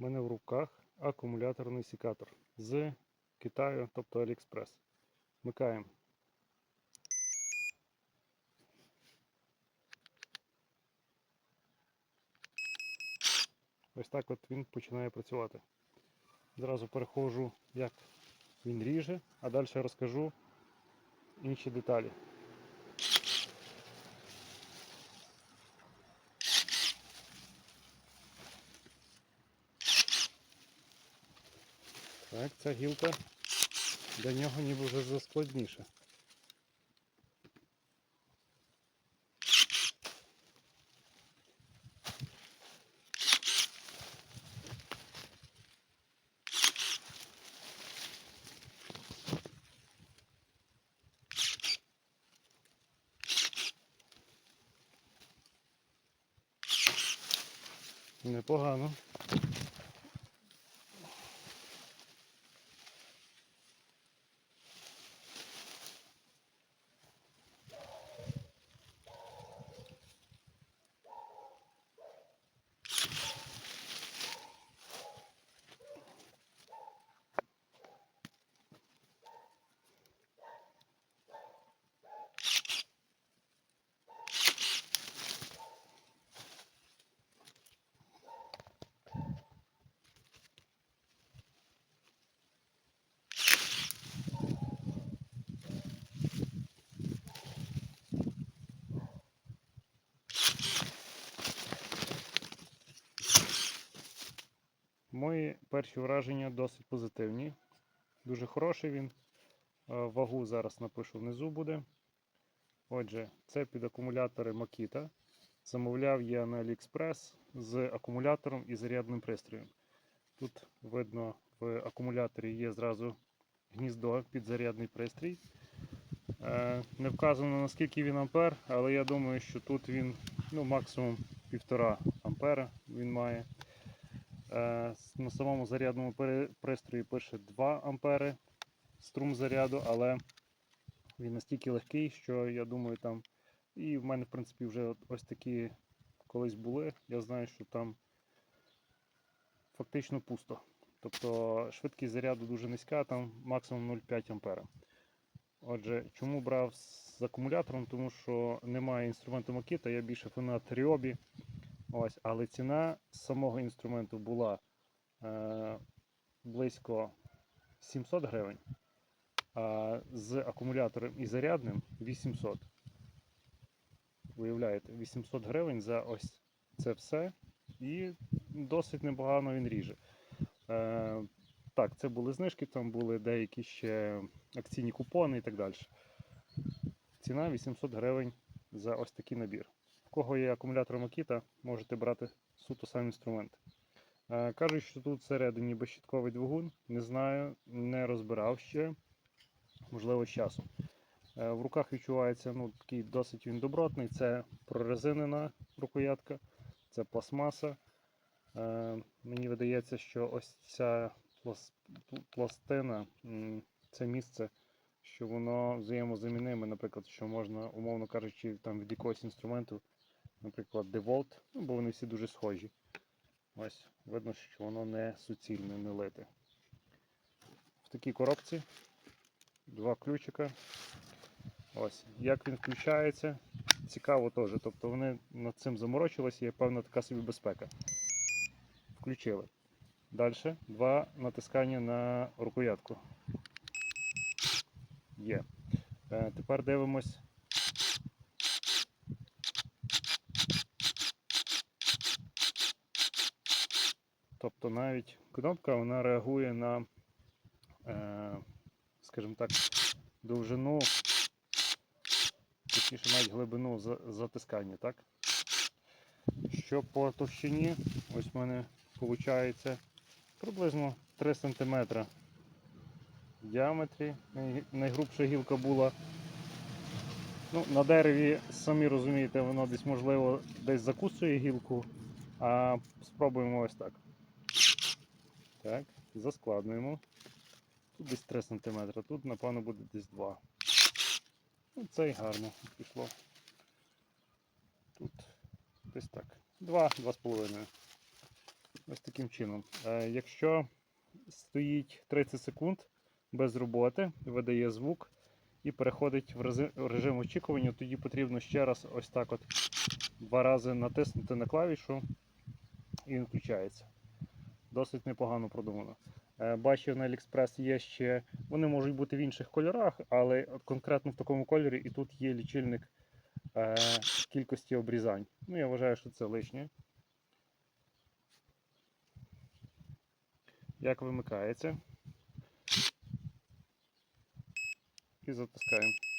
У мене в руках акумуляторний секатор з Китаю, тобто Аліекспрес. Вмикаємо. Ось так от він починає працювати. Зразу переходжу, як він ріже, а далі розкажу інші деталі. Так, ця гілка для нього ніби вже заскладніша. Непогано. Мої перші враження досить позитивні. Дуже хороший він. Е, Вагу зараз напишу внизу буде. Отже, це під акумулятори Makita. Замовляв я на AliExpress з акумулятором і зарядним пристроєм. Тут видно в акумуляторі є зразу гніздо під зарядний пристрій. Е, Не вказано наскільки він ампер, але я думаю, що тут він ну, максимум 1,5 ампера він має. Е, На самому зарядному пристрої пише 2 ампери струм заряду, але він настільки легкий, що я думаю, там. І в мене, в принципі, вже ось такі колись були. Я знаю, що там фактично пусто. Тобто швидкість заряду дуже низька, там максимум 0,5 ампера. Отже, чому брав з акумулятором? Тому що немає інструменту Makita, я більше фанат Ryobi. Ось, але ціна самого інструменту була е, близько 700 гривень, а з акумулятором і зарядним 800. Уявляєте, 800 гривень за ось це все. І досить непогано він ріже. Е, так, це були знижки, там були деякі ще акційні купони і так далі. Ціна 800 гривень за ось такий набір. В кого є акумулятор Makita, можете брати суто сам інструмент. Е, Кажуть, що тут всередині безщитковий двигун. Не знаю, не розбирав ще. Можливо, з часом. Е, В руках відчувається ну, такий досить він добротний. Це прорезинена рукоятка, це пластмаса. Е, Мені видається, що ось ця пластина це місце, що воно взаємозаміниме, наприклад, що можна, умовно кажучи, там від якогось інструменту, наприклад, DeWalt, ну, бо вони всі дуже схожі. Ось, видно, що воно не суцільне, не лите. В такій коробці два ключика. Ось, як він включається, цікаво теж. Тобто вони над цим заморочилися, є певна така собі безпека. Включили. Далі два натискання на рукоятку. Є. Е, тепер дивимось. Тобто навіть кнопка вона реагує на, е, скажімо так, довжину, точніше навіть глибину затискання, так? Що по товщині, ось в мене виходить приблизно 3 см в діаметрі. Найгрубша гілка була. Ну, на дереві, самі розумієте, воно десь можливо десь закусує гілку, а спробуємо ось так. Так, заскладнуємо. Тут десь 3 см, тут, напевно, буде десь 2. Ну, це і гарно пішло. Тут десь так. 2, 2,5. Ось таким чином. Е, Якщо стоїть 30 секунд без роботи, видає звук і переходить в режим очікування, тоді потрібно ще раз ось так от два рази натиснути на клавішу і він включається. Досить непогано продумано. Е, Бачив на AliExpress є ще. Вони можуть бути в інших кольорах, але конкретно в такому кольорі і тут є лічильник е, кількості обрізань. Ну, я вважаю, що це лишнє. Як вимикається. І затискаємо.